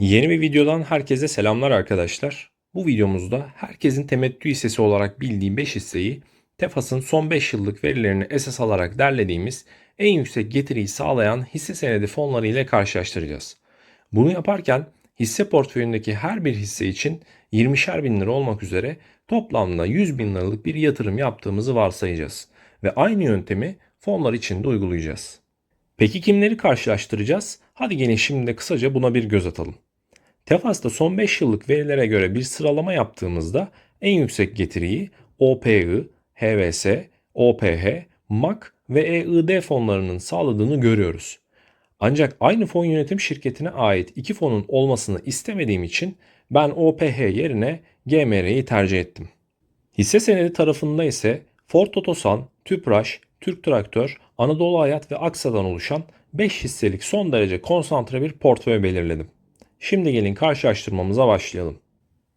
Yeni bir videodan herkese selamlar arkadaşlar. Bu videomuzda herkesin temettü hissesi olarak bildiği 5 hisseyi Tefas'ın son 5 yıllık verilerini esas alarak derlediğimiz en yüksek getiriyi sağlayan hisse senedi fonları ile karşılaştıracağız. Bunu yaparken hisse portföyündeki her bir hisse için 20'şer bin lira olmak üzere toplamda 100 bin liralık bir yatırım yaptığımızı varsayacağız. Ve aynı yöntemi fonlar için de uygulayacağız. Peki kimleri karşılaştıracağız? Hadi gelin şimdi de kısaca buna bir göz atalım. Tefas'ta son 5 yıllık verilere göre bir sıralama yaptığımızda en yüksek getiriyi OPI, HVS, OPH, MAK ve EID fonlarının sağladığını görüyoruz. Ancak aynı fon yönetim şirketine ait iki fonun olmasını istemediğim için ben OPH yerine GMR'yi tercih ettim. Hisse senedi tarafında ise Ford Otosan, Tüpraş, Türk Traktör, Anadolu Hayat ve Aksa'dan oluşan 5 hisselik son derece konsantre bir portföy belirledim. Şimdi gelin karşılaştırmamıza başlayalım.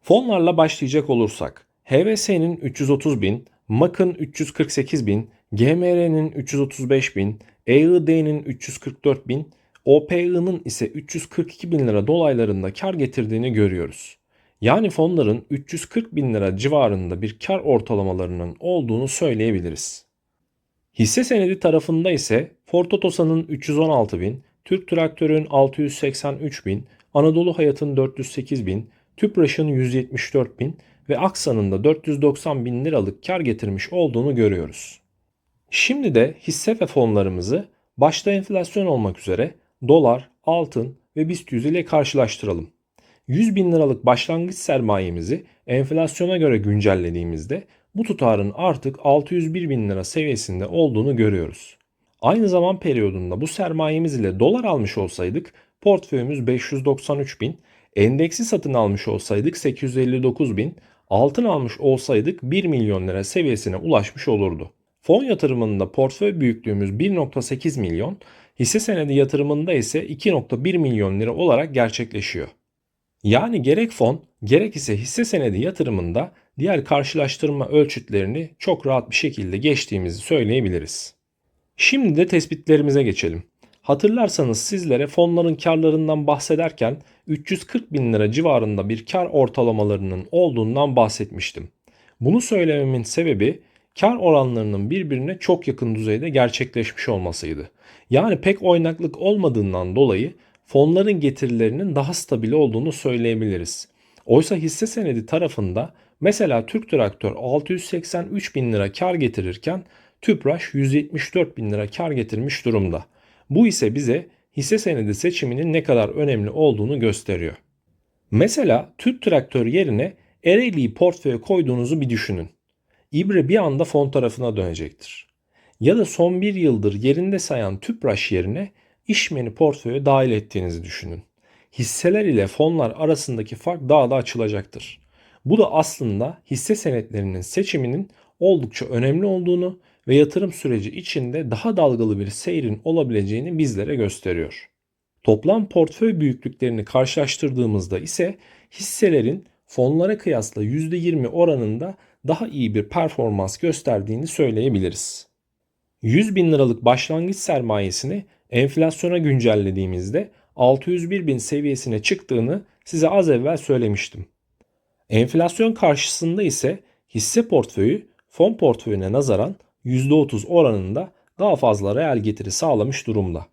Fonlarla başlayacak olursak HVS'nin 330 bin, MAK'ın 348 bin, GMR'nin 335 bin, EID'nin 344 bin, OPI'nin ise 342 bin lira dolaylarında kar getirdiğini görüyoruz. Yani fonların 340 bin lira civarında bir kar ortalamalarının olduğunu söyleyebiliriz. Hisse senedi tarafında ise Ford Otosan'ın 316 bin, Türk Traktör'ün 683 bin, Anadolu Hayat'ın 408 bin, Tüpraş'ın 174 bin ve Aksa'nın da 490 bin liralık kar getirmiş olduğunu görüyoruz. Şimdi de hisse ve fonlarımızı başta enflasyon olmak üzere dolar, altın ve BIST 100 ile karşılaştıralım. 100 bin liralık başlangıç sermayemizi enflasyona göre güncellediğimizde bu tutarın artık 601 bin lira seviyesinde olduğunu görüyoruz. Aynı zaman periyodunda bu sermayemiz ile dolar almış olsaydık portföyümüz 593 bin, endeksi satın almış olsaydık 859 bin, altın almış olsaydık 1 milyon lira seviyesine ulaşmış olurdu. Fon yatırımında portföy büyüklüğümüz 1.8 milyon, hisse senedi yatırımında ise 2.1 milyon lira olarak gerçekleşiyor. Yani gerek fon gerek ise hisse senedi yatırımında diğer karşılaştırma ölçütlerini çok rahat bir şekilde geçtiğimizi söyleyebiliriz. Şimdi de tespitlerimize geçelim. Hatırlarsanız sizlere fonların karlarından bahsederken 340 bin lira civarında bir kar ortalamalarının olduğundan bahsetmiştim. Bunu söylememin sebebi kar oranlarının birbirine çok yakın düzeyde gerçekleşmiş olmasıydı. Yani pek oynaklık olmadığından dolayı fonların getirilerinin daha stabil olduğunu söyleyebiliriz. Oysa hisse senedi tarafında mesela Türk Traktör 683 bin lira kar getirirken Tüpraş 174 bin lira kar getirmiş durumda. Bu ise bize hisse senedi seçiminin ne kadar önemli olduğunu gösteriyor. Mesela Türk Traktör yerine Ereğli'yi portföye koyduğunuzu bir düşünün. İbre bir anda fon tarafına dönecektir. Ya da son bir yıldır yerinde sayan Tüpraş yerine işmeni portföye dahil ettiğinizi düşünün. Hisseler ile fonlar arasındaki fark daha da açılacaktır. Bu da aslında hisse senetlerinin seçiminin oldukça önemli olduğunu ve yatırım süreci içinde daha dalgalı bir seyrin olabileceğini bizlere gösteriyor. Toplam portföy büyüklüklerini karşılaştırdığımızda ise hisselerin fonlara kıyasla %20 oranında daha iyi bir performans gösterdiğini söyleyebiliriz. 100 bin liralık başlangıç sermayesini enflasyona güncellediğimizde 601 bin seviyesine çıktığını size az evvel söylemiştim. Enflasyon karşısında ise hisse portföyü fon portföyüne nazaran %30 oranında daha fazla reel getiri sağlamış durumda.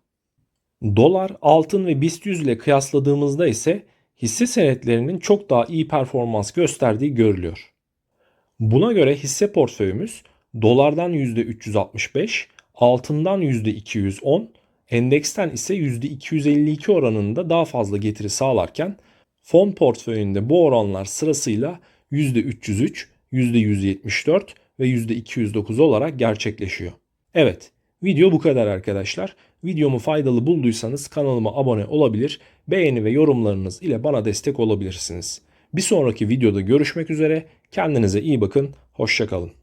Dolar, altın ve BIST 100 ile kıyasladığımızda ise hisse senetlerinin çok daha iyi performans gösterdiği görülüyor. Buna göre hisse portföyümüz dolardan %365, altından %210, endeksten ise %252 oranında daha fazla getiri sağlarken fon portföyünde bu oranlar sırasıyla %303, %174 ve %209 olarak gerçekleşiyor. Evet, video bu kadar arkadaşlar. Videomu faydalı bulduysanız kanalıma abone olabilir, beğeni ve yorumlarınız ile bana destek olabilirsiniz. Bir sonraki videoda görüşmek üzere. Kendinize iyi bakın. Hoşçakalın.